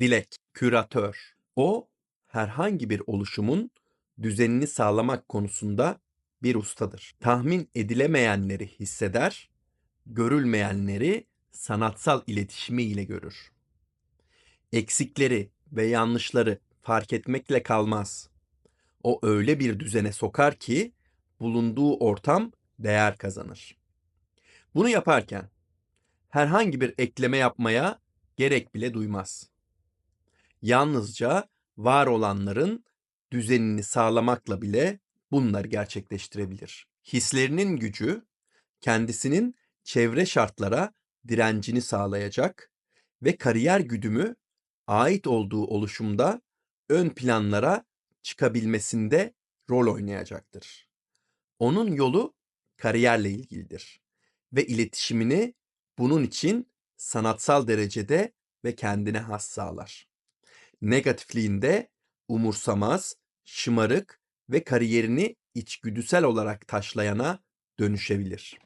Dilek, küratör. O, herhangi bir oluşumun düzenini sağlamak konusunda bir ustadır. Tahmin edilemeyenleri hisseder, görülmeyenleri sanatsal iletişimiyle görür. Eksikleri ve yanlışları fark etmekle kalmaz. O öyle bir düzene sokar ki bulunduğu ortam değer kazanır. Bunu yaparken herhangi bir ekleme yapmaya gerek bile duymaz. Yalnızca var olanların düzenini sağlamakla bile bunları gerçekleştirebilir. Hislerinin gücü kendisinin çevre şartlara direncini sağlayacak ve kariyer güdümü ait olduğu oluşumda ön planlara çıkabilmesinde rol oynayacaktır. Onun yolu kariyerle ilgilidir ve iletişimini bunun için sanatsal derecede ve kendine has sağlar. Negatifliğinde umursamaz, şımarık ve kariyerini içgüdüsel olarak taşlayana dönüşebilir.